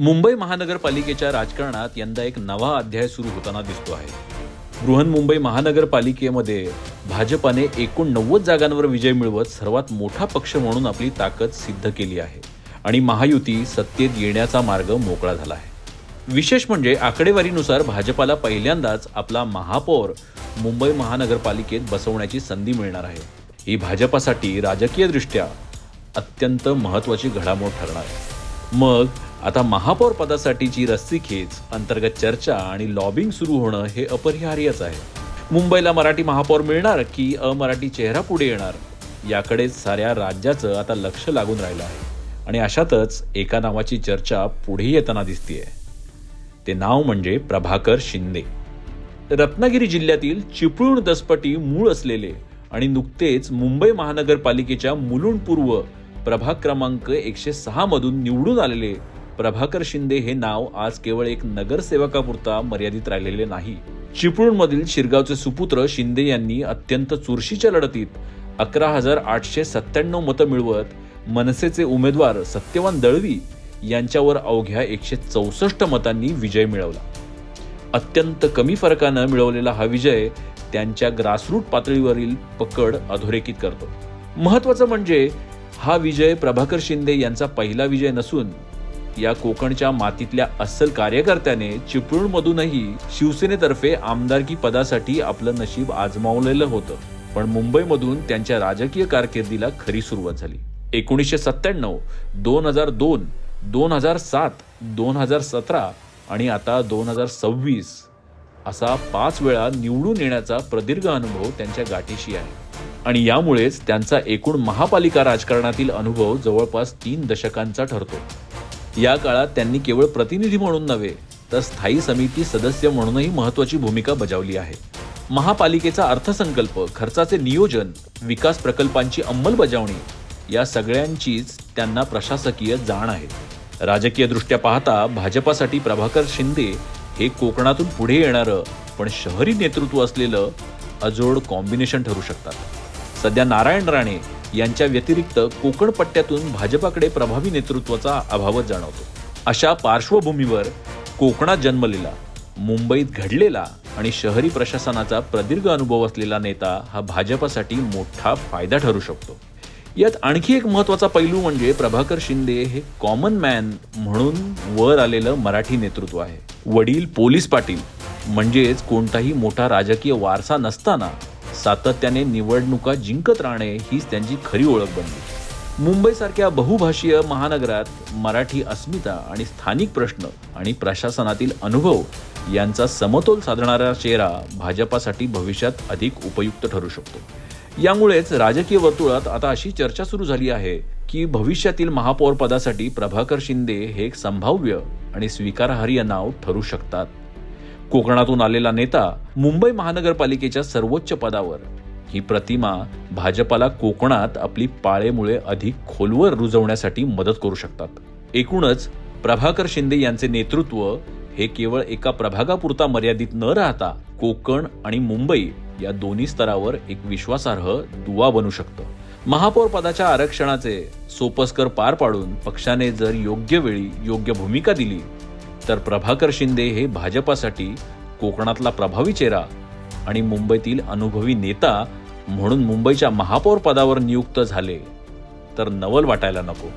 मुंबई महानगरपालिकेच्या राजकारणात यंदा एक नवा अध्याय सुरू होताना दिसतो आहे. बृहन्मुंबई महानगरपालिकेमध्ये भाजपाने एकूण नव्वद जागांवर विजय मिळवत सर्वात मोठा पक्ष म्हणून आपली ताकद सिद्ध केली आहे आणि महायुती सत्तेत येण्याचा मार्ग मोकळा झाला आहे. विशेष म्हणजे आकडेवारीनुसार भाजपाला पहिल्यांदाच आपला महापौर मुंबई महानगरपालिकेत बसवण्याची संधी मिळणार आहे. ही भाजपासाठी राजकीयदृष्ट्या अत्यंत महत्त्वाची घडामोड ठरणार आहे. मग आता महापौर पदासाठीची रस्सीखेच अंतर्गत चर्चा आणि लॉबिंग सुरू होणं हे अपरिहार्यच आहे. मुंबईला मराठी महापौर मिळणार की अमराठी चेहरा पुढे येणार? याकडेच साऱ्या राज्याचं आता लक्ष लागून राहिलं आहे. आणि अशातच एका नावाची चर्चा पुढे येताना दिसतीये. ते नाव म्हणजे प्रभाकर शिंदे. रत्नागिरी जिल्ह्यातील चिपळूण दसपटी मूळ असलेले आणि नुकतेच मुंबई महानगरपालिकेच्या मुलुंड पूर्व प्रभाग क्रमांक एकशे सहा मधून निवडून आलेले प्रभाकर शिंदे हे नाव आज केवळ एक नगरसेवकापुरता मर्यादित राहिलेले नाही. चिपळूणमधील शिरगावचे सुपुत्र शिंदे यांनी अत्यंत चुरशीच्या लढतीत अकरा हजार आठशे सत्त्याण्णव मतं मिळवत मनसेचे उमेदवार सत्यवान दळवी यांच्यावर अवघ्या एकशे चौसष्ट मतांनी विजय मिळवला. अत्यंत कमी फरकानं मिळवलेला हा विजय त्यांच्या ग्रासरूट पातळीवरील पकड अधोरेखित करतो. महत्वाचं म्हणजे हा विजय प्रभाकर शिंदे यांचा पहिला विजय नसून या कोकणच्या मातीतल्या अस्सल कार्यकर्त्याने चिपळूणमधूनही शिवसेनेतर्फे आमदारकी पदासाठी आपलं नशीब आजमावलेलं होतं. पण मुंबईमधून त्यांच्या राजकीय कारकिर्दीला खरी सुरुवात झाली. एकोणीसशे सत्त्याण्णव दोन हजार दोन दोन हजार सात दोन हजार सतरा आणि आता दोन हजार सव्वीस असा पाच वेळा निवडून येण्याचा प्रदीर्घ अनुभव त्यांच्या गाठीशी आहे. आणि यामुळेच त्यांचा एकूण महापालिका राजकारणातील अनुभव जवळपास तीन दशकांचा ठरतो. या काळात त्यांनी केवळ प्रतिनिधी म्हणून नव्हे तर स्थायी समिती सदस्य म्हणूनही महत्वाची भूमिका बजावली आहे. महापालिकेचा अर्थसंकल्प खर्चाचे नियोजन विकास प्रकल्पांची अंमलबजावणी या सगळ्यांचीच त्यांना प्रशासकीय जाण आहे. राजकीय दृष्ट्या पाहता भाजपासाठी प्रभाकर शिंदे हे कोकणातून पुढे येणारं पण शहरी नेतृत्व असलेलं अजोड कॉम्बिनेशन ठरू शकतात. सध्या नारायण राणे यांच्या व्यतिरिक्त कोकण पट्ट्यातून भाजपाकडे प्रभावी नेतृत्वाचा अभावच जाणवतो. अशा पार्श्वभूमीवर कोकणात जन्मलेला मुंबईत घडलेला आणि शहरी प्रशासनाचा प्रदीर्घ अनुभव असलेला नेता हा भाजपासाठी मोठा फायदा ठरू शकतो. यात आणखी एक महत्त्वाचा पैलू म्हणजे प्रभाकर शिंदे हे कॉमन मॅन म्हणून वर आलेलं मराठी नेतृत्व आहे. वडील पोलीस पाटील म्हणजेच कोणताही मोठा राजकीय वारसा नसताना सातत्याने निवडणुका जिंकत राहणे हीच त्यांची खरी ओळख बनली. मुंबईसारख्या बहुभाषीय महानगरात मराठी अस्मिता आणि स्थानिक प्रश्न आणि प्रशासनातील अनुभव यांचा समतोल साधणारा चेहरा भाजपासाठी भविष्यात अधिक उपयुक्त ठरू शकतो. यामुळेच राजकीय वर्तुळात आता अशी चर्चा सुरू झाली आहे की भविष्यातील महापौर पदासाठी प्रभाकर शिंदे हे एक संभाव्य आणि स्वीकारार्ह नाव ठरू शकतात. कोकणातून आलेला नेता मुंबई महानगरपालिकेच्या सर्वोच्च पदावर. ही प्रतिमा भाजपाला कोकणात आपली पाळेमुळे अधिक खोलवर रुजवण्यासाठी मदत करू शकतात. एकूणच प्रभाकर शिंदे यांचे नेतृत्व हे केवळ एका प्रभागापुरता मर्यादित न राहता कोकण आणि मुंबई या दोन्ही स्तरावर एक विश्वासार्ह दुवा बनू शकतं. महापौर पदाच्या आरक्षणाचे सोपस्कर पार पाडून पक्षाने जर योग्य वेळी योग्य भूमिका दिली तर प्रभाकर शिंदे हे भाजपासाठी कोकणातला प्रभावी चेहरा आणि मुंबईतील अनुभवी नेता म्हणून मुंबईच्या महापौर पदावर नियुक्त झाले. तर नवल वाटायला नको.